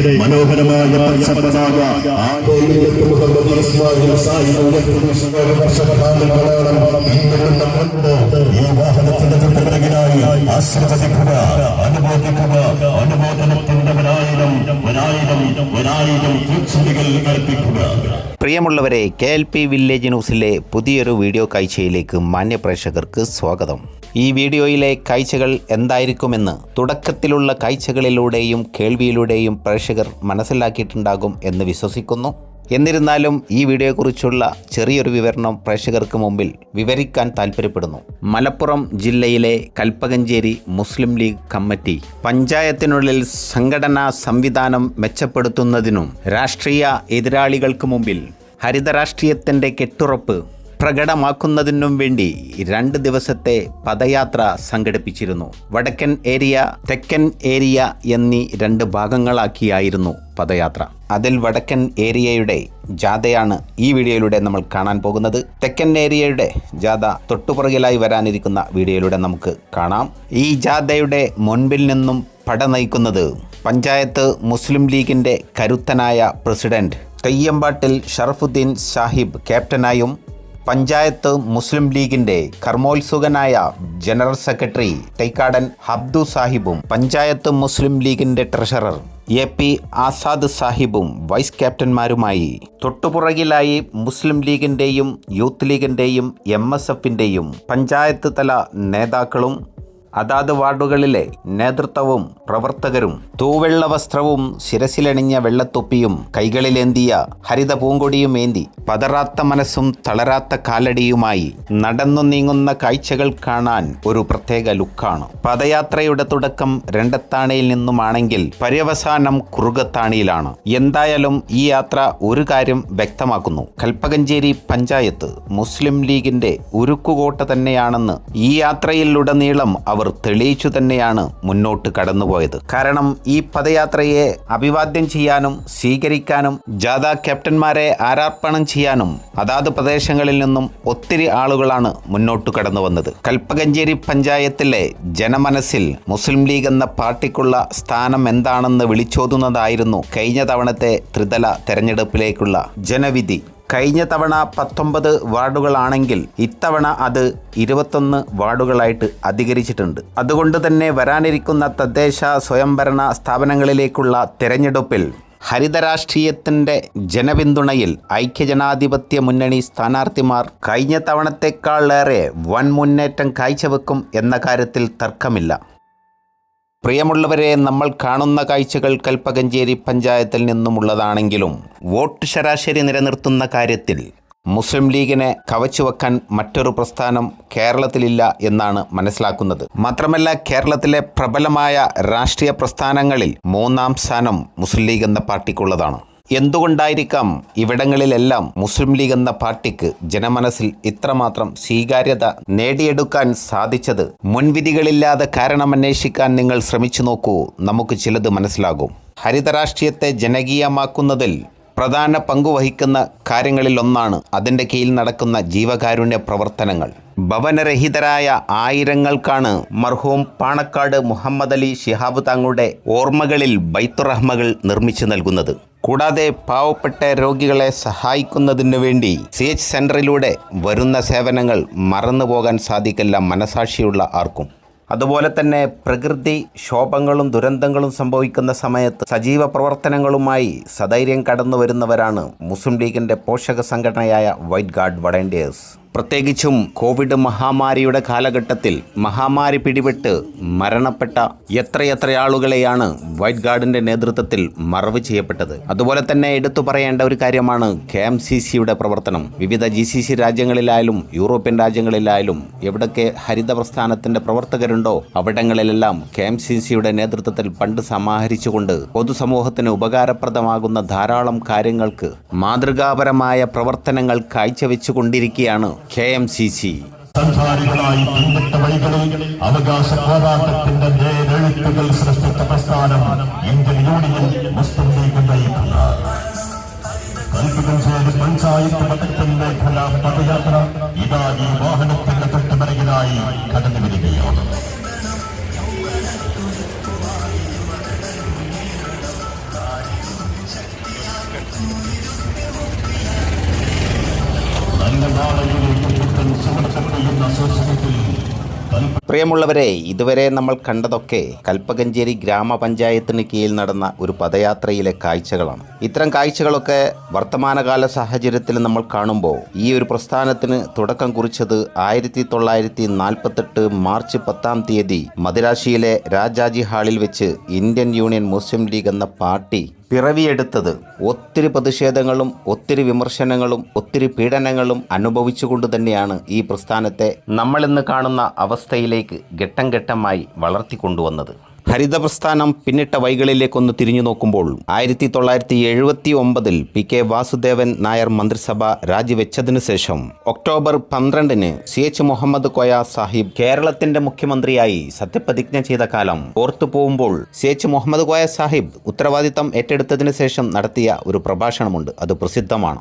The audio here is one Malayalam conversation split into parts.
ഈ മനോഹരമായ കൊണ്ട് ഈ ആശ്രവദിക്കുക അനുഭവിക്കുക അനുബോധനത്തിന്റെ ഒരായിരം ഒരായിരം ഒരായിരം തീക്ഷണികൾ കൽപ്പിക്കുക. പ്രിയമുള്ളവരെ കെ എൽ പി വില്ലേജ് ന്യൂസിലെ പുതിയൊരു വീഡിയോ കാഴ്ചയിലേക്ക് മാന്യപ്രേക്ഷകർക്ക് സ്വാഗതം. ഈ വീഡിയോയിലെ കാഴ്ചകൾ എന്തായിരിക്കുമെന്ന് തുടക്കത്തിലുള്ള കാഴ്ചകളിലൂടെയും കേൾവിയിലൂടെയും പ്രേക്ഷകർ മനസ്സിലാക്കിയിട്ടുണ്ടാകും എന്ന് വിശ്വസിക്കുന്നു. എന്നിരുന്നാലും ഈ വീഡിയോയെക്കുറിച്ചുള്ള ചെറിയൊരു വിവരണം പ്രേക്ഷകർക്ക് മുമ്പിൽ വിവരിക്കാൻ താൽപ്പര്യപ്പെടുന്നു. മലപ്പുറം ജില്ലയിലെ കൽപ്പകഞ്ചേരി മുസ്ലിം ലീഗ് കമ്മിറ്റി പഞ്ചായത്തിനുള്ളിൽ സംഘടനാ സംവിധാനം മെച്ചപ്പെടുത്തുന്നതിനും രാഷ്ട്രീയ എതിരാളികൾക്ക് മുമ്പിൽ ഹരിതരാഷ്ട്രീയത്തിന്റെ കെട്ടുറപ്പ് പ്രകടമാക്കുന്നതിനും വേണ്ടി രണ്ട് ദിവസത്തെ പദയാത്ര സംഘടിപ്പിച്ചിരുന്നു. വടക്കൻ ഏരിയ തെക്കൻ ഏരിയ എന്നീ രണ്ട് ഭാഗങ്ങളാക്കിയായിരുന്നു പദയാത്ര. അതിൽ വടക്കൻ ഏരിയയുടെ ജാഥയാണ് ഈ വീഡിയോയിലൂടെ നമ്മൾ കാണാൻ പോകുന്നത്. തെക്കൻ ഏരിയയുടെ ജാഥ തൊട്ടുപുറകിലായി വരാനിരിക്കുന്ന വീഡിയോയിലൂടെ നമുക്ക് കാണാം. ഈ ജാഥയുടെ മുൻപിൽ നിന്നും പട നയിക്കുന്നത് പഞ്ചായത്ത് മുസ്ലിം ലീഗിന്റെ കരുത്തനായ പ്രസിഡന്റ് തെയ്യമ്പാട്ടിൽ ഷറഫുദ്ദീൻ സാഹിബ് ക്യാപ്റ്റനായും പഞ്ചായത്ത് മുസ്ലിം ലീഗിന്റെ കർമ്മോത്സുകനായ ജനറൽ സെക്രട്ടറി തൈക്കാടൻ ഹബ്ദു സാഹിബും പഞ്ചായത്ത് മുസ്ലിം ലീഗിന്റെ ട്രഷറർ എ പി ആസാദ് സാഹിബും വൈസ് ക്യാപ്റ്റന്മാരുമായി തൊട്ടുപുറകിലായി മുസ്ലിം ലീഗിന്റെയും യൂത്ത് ലീഗിന്റെയും എം എസ് എഫിന്റെയും പഞ്ചായത്ത് തല നേതാക്കളും അതാത് വാർഡുകളിലെ നേതൃത്വവും പ്രവർത്തകരും തൂവെള്ള വസ്ത്രവും ശിരസിലണിഞ്ഞ വെള്ളത്തൊപ്പിയും കൈകളിലേന്തിയ ഹരിത പൂങ്കൊടിയും ഏന്തി പതറാത്ത മനസ്സും തളരാത്ത കാലടിയുമായി നടന്നു നീങ്ങുന്ന കാഴ്ചകൾ കാണാൻ ഒരു പ്രത്യേക ലുക്കാണ്. പദയാത്രയുടെ തുടക്കം രണ്ടത്താണിയിൽ നിന്നുമാണെങ്കിൽ പര്യവസാനം കുറുകത്താണിയിലാണ്. എന്തായാലും ഈ യാത്ര ഒരു കാര്യം വ്യക്തമാക്കുന്നു. കൽപ്പകഞ്ചേരി പഞ്ചായത്ത് മുസ്ലിം ലീഗിന്റെ ഉരുക്കുകോട്ട തന്നെയാണെന്ന് ഈ യാത്രയിലുടനീളം അവർ തെളിയിച്ചു തന്നെയാണ് മുന്നോട്ട് കടന്നുപോയത്. കാരണം ഈ പദയാത്രയെ അഭിവാദ്യം ചെയ്യാനും സ്വീകരിക്കാനും ജാഥ ക്യാപ്റ്റന്മാരെ ആരാർപ്പണം ചെയ്യാനും അതാത് പ്രദേശങ്ങളിൽ നിന്നും ഒത്തിരി ആളുകളാണ് മുന്നോട്ട് കടന്നു വന്നത് കൽപ്പകഞ്ചേരി പഞ്ചായത്തിലെ ജനമനസ്സിൽ മുസ്ലിം ലീഗ് എന്ന പാർട്ടിക്കുള്ള സ്ഥാനം എന്താണെന്ന് വിളിച്ചോതുന്നതായിരുന്നു കഴിഞ്ഞ തവണത്തെ ത്രിതല തെരഞ്ഞെടുപ്പിലേക്കുള്ള ജനവിധി. കഴിഞ്ഞ തവണ പത്തൊമ്പത് വാർഡുകളാണെങ്കിൽ ഇത്തവണ അത് ഇരുപത്തൊന്ന് വാർഡുകളായിട്ട് അധികരിച്ചിട്ടുണ്ട്. അതുകൊണ്ട് തന്നെ വരാനിരിക്കുന്ന തദ്ദേശ സ്വയംഭരണ സ്ഥാപനങ്ങളിലേക്കുള്ള തെരഞ്ഞെടുപ്പിൽ ഹരിതരാഷ്ട്രീയത്തിന്റെ ജനപിന്തുണയിൽ ഐക്യജനാധിപത്യ മുന്നണി സ്ഥാനാർത്ഥിമാർ കഴിഞ്ഞ തവണത്തെക്കാളേറെ വൻ മുന്നേറ്റം കാഴ്ചവെക്കും എന്ന കാര്യത്തിൽ തർക്കമില്ല. പ്രിയമുള്ളവരെ നമ്മൾ കാണുന്ന കാഴ്ചകൾ കൽപ്പകഞ്ചേരി പഞ്ചായത്തിൽ നിന്നുമുള്ളതാണെങ്കിലും വോട്ട് ശരാശരി നിലനിർത്തുന്ന കാര്യത്തിൽ മുസ്ലിം ലീഗിനെ കവച്ചുവെക്കാൻ മറ്റൊരു പ്രസ്ഥാനം കേരളത്തിലില്ല എന്നാണ് മനസ്സിലാക്കുന്നത്. മാത്രമല്ല കേരളത്തിലെ പ്രബലമായ രാഷ്ട്രീയ പ്രസ്ഥാനങ്ങളിൽ മൂന്നാം സ്ഥാനം മുസ്ലിം ലീഗ് എന്ന പാർട്ടിക്കുള്ളതാണ്. എന്തുകൊണ്ടായിരിക്കാം ഇവിടങ്ങളിലെല്ലാം മുസ്ലിം ലീഗ് എന്ന പാർട്ടിക്ക് ജനമനസ്സിൽ ഇത്രമാത്രം സ്വീകാര്യത നേടിയെടുക്കാൻ സാധിച്ചത്? മുൻവിധികളില്ലാതെ കാരണമന്വേഷിക്കാൻ നിങ്ങൾ ശ്രമിച്ചു നോക്കൂ. നമുക്ക് ചിലത് മനസ്സിലാകും. ഹരിതരാഷ്ട്രീയത്തെ ജനകീയമാക്കുന്നതിൽ പ്രധാന പങ്കുവഹിക്കുന്ന കാര്യങ്ങളിൽ ഒന്നാണ് അതിന്റെ കീഴിൽ നടക്കുന്ന ജീവകാരുണ്യ പ്രവർത്തനങ്ങൾ. ഭവനരഹിതരായ ആയിരങ്ങൾക്കാണ് മർഹൂം പാണക്കാട് മുഹമ്മദ് അലി ശിഹാബ് താങ്ങളുടെ ഓർമ്മകളിൽ ബൈത്തുറഹ്മകൾ നിർമ്മിച്ചു നൽകുന്നത്. കൂടാതെ പാവപ്പെട്ട രോഗികളെ സഹായിക്കുന്നതിനു വേണ്ടി സി എച്ച് സെന്ററിലൂടെ വരുന്ന സേവനങ്ങൾ മറന്നു പോകാൻ സാധിക്കില്ല മനസാക്ഷിയുള്ള ആർക്കും. അതുപോലെ തന്നെ പ്രകൃതി ക്ഷോഭങ്ങളും ദുരന്തങ്ങളും സംഭവിക്കുന്ന സമയത്ത് സജീവ പ്രവർത്തനങ്ങളുമായി സധൈര്യം കടന്നു വരുന്നവരാണ് മുസ്ലിം ലീഗിന്റെ പോഷക സംഘടനയായ വൈറ്റ് ഗാർഡ് വളണ്ടിയേഴ്സ് പ്രത്യേകിച്ചും കോവിഡ് മഹാമാരിയുടെ കാലഘട്ടത്തിൽ മഹാമാരി പിടിപെട്ട് മരണപ്പെട്ട എത്രയെത്ര ആളുകളെയാണ് വൈറ്റ് ഗാർഡിന്റെ നേതൃത്വത്തിൽ മറവ് ചെയ്യപ്പെട്ടത്. അതുപോലെ തന്നെ എടുത്തു പറയേണ്ട ഒരു കാര്യമാണ് കെ എം സി സിയുടെ പ്രവർത്തനം. വിവിധ ജി സി സി രാജ്യങ്ങളിലായാലും യൂറോപ്യൻ രാജ്യങ്ങളിലായാലും എവിടൊക്കെ ഹരിത പ്രസ്ഥാനത്തിന്റെ പ്രവർത്തകരുണ്ടോ അവിടങ്ങളിലെല്ലാം കെ എം സി സിയുടെ നേതൃത്വത്തിൽ പണ്ട് സമാഹരിച്ചുകൊണ്ട് പൊതുസമൂഹത്തിന് ഉപകാരപ്രദമാകുന്ന ധാരാളം കാര്യങ്ങൾക്ക് മാതൃകാപരമായ പ്രവർത്തനങ്ങൾ കാഴ്ചവെച്ചുകൊണ്ടിരിക്കുകയാണ് കെ എം സി സി. സഞ്ചാരികളായി പിന്നിട്ട വഴികളിൽ അവകാശ പോരാട്ടത്തിന്റെ നേരെഴുത്തുകൾ സൃഷ്ടിച്ച പ്രസ്ഥാനം ഇന്ത്യൻ യൂണിയൻ മുസ്ലിം ലീഗ് നയിക്കുന്നത് കൽപ്പകഞ്ചേരി പഞ്ചായത്ത് മതത്തിൽ മേഖല പദയാത്ര ഇതാ ഈ വാഹനത്തിന്റെ തൊട്ടുമരയിലായി കടന്നു വരികയാണ്. പ്രിയമുള്ളവരെ ഇതുവരെ നമ്മൾ കണ്ടതൊക്കെ കൽപ്പകഞ്ചേരി ഗ്രാമപഞ്ചായത്തിന് കീഴിൽ നടന്ന ഒരു പദയാത്രയിലെ കാഴ്ചകളാണ്. ഇത്തരം കാഴ്ചകളൊക്കെ വർത്തമാനകാല സാഹചര്യത്തിൽ നമ്മൾ കാണുമ്പോൾ ഈ ഒരു പ്രസ്ഥാനത്തിന് തുടക്കം കുറിച്ചത് ആയിരത്തി തൊള്ളായിരത്തി നാൽപ്പത്തെട്ട് മാർച്ച് പത്താം തീയതി മദിരാശിയിലെ രാജാജി ഹാളിൽ വെച്ച് ഇന്ത്യൻ യൂണിയൻ മുസ്ലിം ലീഗ് എന്ന പാർട്ടി പിറവിയെടുത്തത് ഒത്തിരി പ്രതിഷേധങ്ങളും ഒത്തിരി വിമർശനങ്ങളും ഒത്തിരി പീഡനങ്ങളും അനുഭവിച്ചുകൊണ്ട് തന്നെയാണ് ഈ പ്രസ്ഥാനത്തെ നമ്മളിന്ന് കാണുന്ന അവസ്ഥയിലേക്ക് ഘട്ടം ഘട്ടമായി വളർത്തിക്കൊണ്ടുവന്നത്. ഹരിത പ്രസ്ഥാനം പിന്നിട്ട വൈകളിലേക്കൊന്ന് തിരിഞ്ഞു നോക്കുമ്പോൾ ആയിരത്തി തൊള്ളായിരത്തി എഴുപത്തി ഒമ്പതിൽ പി കെ വാസുദേവൻ നായർ മന്ത്രിസഭ രാജിവെച്ചതിനു ശേഷം ഒക്ടോബർ പന്ത്രണ്ടിന് സി എച്ച് മുഹമ്മദ് കോയ സാഹിബ് കേരളത്തിന്റെ മുഖ്യമന്ത്രിയായി സത്യപ്രതിജ്ഞ ചെയ്ത കാലം ഓർത്തു പോകുമ്പോൾ സി എച്ച് മുഹമ്മദ് കോയ സാഹിബ് ഉത്തരവാദിത്തം ഏറ്റെടുത്തതിനു ശേഷം നടത്തിയ ഒരു പ്രഭാഷണമുണ്ട്. അത് പ്രസിദ്ധമാണ്.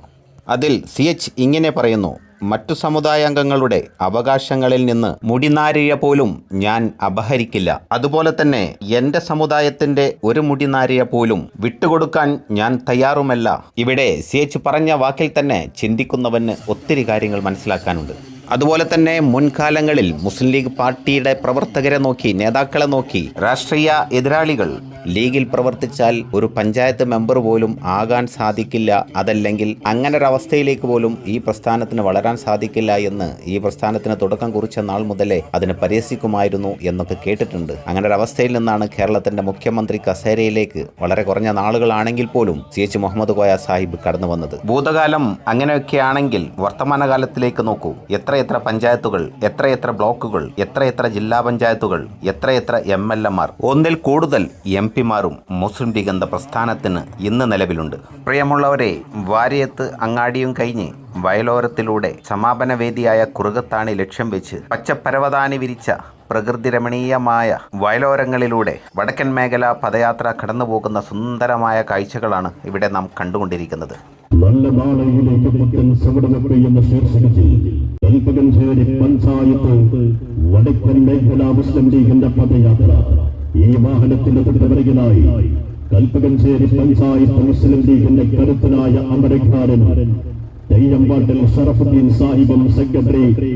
അതിൽ സി എച്ച് ഇങ്ങനെ പറയുന്നു മറ്റു സമുദായാംഗങ്ങളുടെ അവകാശങ്ങളിൽ നിന്ന് മുടിനാരിഴ പോലും ഞാൻ അപഹരിക്കില്ല. അതുപോലെ തന്നെ എന്റെ സമുദായത്തിന്റെ ഒരു മുടിനാരിഴ പോലും വിട്ടുകൊടുക്കാൻ ഞാൻ തയ്യാറുമല്ല. ഇവിടെ സി എച്ച് പറഞ്ഞ വാക്കിൽ തന്നെ ചിന്തിക്കുന്നവന് ഒത്തിരി കാര്യങ്ങൾ മനസ്സിലാക്കാനുണ്ട്. അതുപോലെ തന്നെ മുൻകാലങ്ങളിൽ മുസ്ലിം ലീഗ് പാർട്ടിയുടെ പ്രവർത്തകരെ നോക്കി നേതാക്കളെ നോക്കി രാഷ്ട്രീയ എതിരാളികൾ ലീഗിൽ പ്രവർത്തിച്ചാൽ ഒരു പഞ്ചായത്ത് മെമ്പർ പോലും ആകാൻ സാധിക്കില്ല. അതല്ലെങ്കിൽ അങ്ങനെ ഒരു അവസ്ഥയിലേക്ക് പോലും ഈ പ്രസ്ഥാനത്തിന് വളരാൻ സാധിക്കില്ല എന്ന് ഈ പ്രസ്ഥാനത്തിന് തുടക്കം കുറിച്ച നാൾ മുതലേ അതിനെ പരിഹസിക്കുമായിരുന്നു എന്നൊക്കെ കേട്ടിട്ടുണ്ട്. അങ്ങനെ ഒരു അവസ്ഥയിൽ നിന്നാണ് കേരളത്തിന്റെ മുഖ്യമന്ത്രി കസേരയിലേക്ക് വളരെ കുറഞ്ഞ നാളുകളാണെങ്കിൽ പോലും സി എച്ച് മുഹമ്മദ് കോയ സാഹിബ് കടന്നു വന്നത്. ഭൂതകാലം അങ്ങനെയൊക്കെയാണെങ്കിൽ വർത്തമാനകാലത്തിലേക്ക് നോക്കൂ. എത്രയെത്ര പഞ്ചായത്തുകൾ എത്രയെത്ര ബ്ലോക്കുകൾ എത്രയെത്ര ജില്ലാ പഞ്ചായത്തുകൾ എത്രയെത്ര എം എൽ എമാർ ഒന്നിൽ കൂടുതൽ എം പിമാരും മുസ്ലിം ലീഗ് എന്ന പ്രസ്ഥാനത്തിന് ഇന്ന് നിലവിലുണ്ട്. പ്രിയമുള്ളവരെ വാര്യത്ത് അങ്ങാടിയും കഴിഞ്ഞ് വയലോരത്തിലൂടെ സമാപന വേദിയായ കുറുകത്താണി ലക്ഷ്യം വെച്ച് പച്ചപ്പരവതാനി വിരിച്ച പ്രകൃതി രമണീയമായ വയലോരങ്ങളിലൂടെ വടക്കൻ മേഖല പദയാത്ര കടന്നുപോകുന്ന സുന്ദരമായ കാഴ്ചകളാണ് ഇവിടെ നാം കണ്ടുകൊണ്ടിരിക്കുന്നത്. നല്ല എന്ന ശീർഷകത്തിൽ പഞ്ചായത്ത് വടക്കൻ മേഖല മുസ്ലിം ലീഗിന്റെ പദയാത്ര. ഈ വാഹനത്തിന്റെ തൊട്ടുപിറകിലായി കൽപ്പകഞ്ചേരി പഞ്ചായത്ത് മുസ്ലിം ലീഗിന്റെ കരുത്തനായ അമരക്കാരൻ തെയ്യമ്പാട്ടിൽ ഷറഫുദ്ദീൻ സാഹിബും സെക്രട്ടറി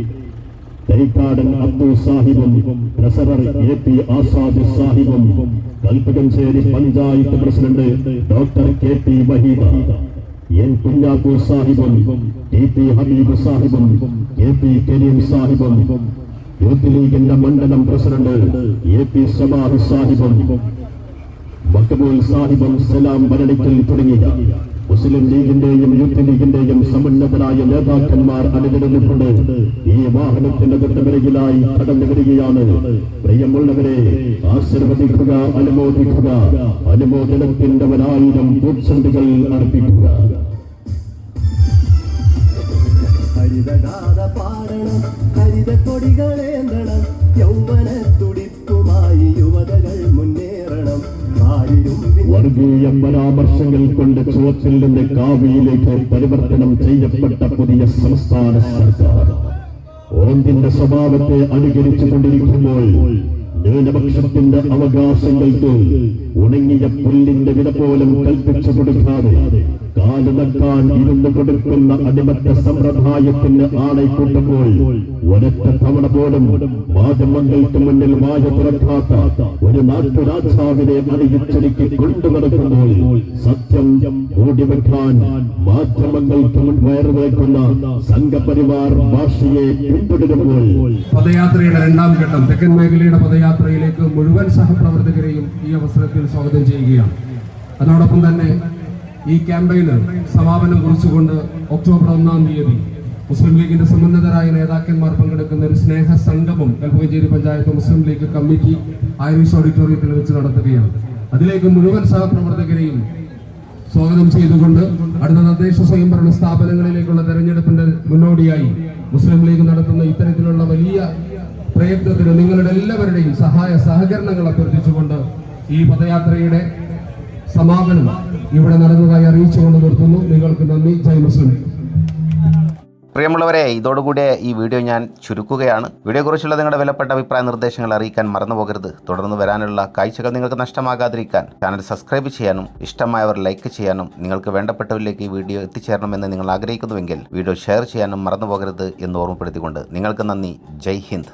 തൈക്കാടൻ അബ്ദുൾ സാഹിബും treasurer A P Azad സാഹിബും Kalpakanchery panchayat president doctor K P Waheeda N Kunjakkoor സാഹിബും T P Habeeb സാഹിബും കെ പി കരീം സാഹിബും യൂത്ത് ലീഗിന്റെ മണ്ഡലം പ്രസിഡന്റ് എ പി സമാഹ് സാഹിബും മക്കബൂൽ സാഹിബും സലാം ഭരണിക്കൽ തുടങ്ങിയ മുസ്ലിം ലീഗിന്റെയും യൂത്ത് ലീഗിന്റെയും സമുന്നതരായ നേതാക്കന്മാർ അണിനിരന്നിട്ടുണ്ട് ഈ വാഹനത്തിന്റെ തൊട്ടുപിറകിലായി കടന്നു വരികയാണ്. പ്രിയമുള്ളവരെ ആശീർവദിക്കുക അനുമോദിക്കുക അനുമോദനത്തിന്റെ ഒരായിരം പൂച്ചെണ്ടുകൾ അർപ്പിക്കുക. ഹരിതഗാഥ പാടണം. ഹരിത യൗവന തുടിപ്പുമായി യുവതകൾ മുന്നേറണം. വർഗീയ പരാമർശങ്ങൾ കൊണ്ട് ചുവത്തിൽ നിന്ന് കാവിയിലേക്ക് പരിവർത്തനം ചെയ്യപ്പെട്ട പുതിയ സംസ്ഥാന സർക്കാർ. ഓന്തിന്റെ സ്വഭാവത്തെ അനുകരിച്ചു കൊണ്ടിരിക്കുമ്പോൾ ന്യൂനപക്ഷത്തിന്റെ അവകാശങ്ങൾക്ക് ഉണങ്ങിയ പുല്ലിന്റെ വില പോലും കൽപ്പിച്ചു കൊടുക്കാതെ കാൽ നക്കാൻ ഇരുന്ന് കൊടുക്കുന്ന അടിമത്ത സമ്പ്രദായത്തിന് ആണയിക്കൂട്ടുമ്പോൾ ഒരൊറ്റ തവണ പോലും മാധ്യമങ്ങൾക്ക് മുന്നിൽ വായ തുറക്കാത്ത ഒരു നാട്ടുരാജാവിനെ അണിയിച്ചൊരുക്കി കൊണ്ടുനടക്കുമ്പോൾ സത്യം ഓടിവെക്കാൻ മാധ്യമങ്ങൾക്ക് മുൻ വയറുവെക്കുന്ന സംഘപരിവാർ ഭാഷയെ പിന്തുടരുമ്പോൾ പദയാത്രയുടെ രണ്ടാം ഘട്ടം തെക്കൻ മേഖലയുടെ പദയാത്രയിലേക്ക് മുഴുവൻ സഹപ്രവർത്തകരെയും ഈ അവസരത്തിൽ സ്വാഗതം ചെയ്യുകയാണ്. അതോടൊപ്പം തന്നെ ഈ ക്യാമ്പയിന് സമാപനം കുറിച്ചുകൊണ്ട് ഒക്ടോബർ ഒന്നാം തീയതി മുസ്ലിം ലീഗിന്റെ സമുന്നതരായ നേതാക്കന്മാർ പങ്കെടുക്കുന്ന ഒരു സ്നേഹ സംഗമം കൽപ്പകഞ്ചേരി പഞ്ചായത്ത് മുസ്ലിം ലീഗ് കമ്മിറ്റി ഐറിഷ് ഓഡിറ്റോറിയത്തിൽ വെച്ച് നടത്തുകയാണ്. അതിലേക്ക് മുഴുവൻ സഹപ്രവർത്തകരെയും സ്വാഗതം ചെയ്തുകൊണ്ട് അടുത്ത തദ്ദേശ സ്വയംഭരണ സ്ഥാപനങ്ങളിലേക്കുള്ള തെരഞ്ഞെടുപ്പിന്റെ മുന്നോടിയായി മുസ്ലിം ലീഗ് നടത്തുന്ന ഇത്തരത്തിലുള്ള വലിയ പ്രയത്നത്തിന് നിങ്ങളുടെ എല്ലാവരുടെയും സഹായ സഹകരണങ്ങൾ അഭ്യർത്ഥിച്ചുകൊണ്ട് ഈ പദയാത്രയുടെ സമാപനം ഇവിടെ നടന്നതായി അറിയിച്ചുകൊണ്ട് നിർത്തുന്നു. നിങ്ങൾക്ക് നന്ദി. ജയ് മുസ്ലിം. പ്രിയമുള്ളവരെ ഇതോടുകൂടി ഈ വീഡിയോ ഞാൻ ചുരുക്കുകയാണ്. വീഡിയോയെക്കുറിച്ചുള്ള നിങ്ങളുടെ വിലപ്പെട്ട അഭിപ്രായ നിർദ്ദേശങ്ങൾ അറിയിക്കാൻ മറന്നു പോകരുത്. തുടർന്ന് വരാനുള്ള കാഴ്ചകൾ നിങ്ങൾക്ക് നഷ്ടമാകാതിരിക്കാൻ ചാനൽ സബ്സ്ക്രൈബ് ചെയ്യാനും ഇഷ്ടമായവർ ലൈക്ക് ചെയ്യാനും നിങ്ങൾക്ക് വേണ്ടപ്പെട്ടവരിലേക്ക് ഈ വീഡിയോ എത്തിച്ചേരണമെന്ന് നിങ്ങൾ ആഗ്രഹിക്കുന്നുവെങ്കിൽ വീഡിയോ ഷെയർ ചെയ്യാനും മറന്നു പോകരുത് എന്ന് ഓർമ്മപ്പെടുത്തിക്കൊണ്ട് നിങ്ങൾക്ക് നന്ദി. ജയ് ഹിന്ദ്.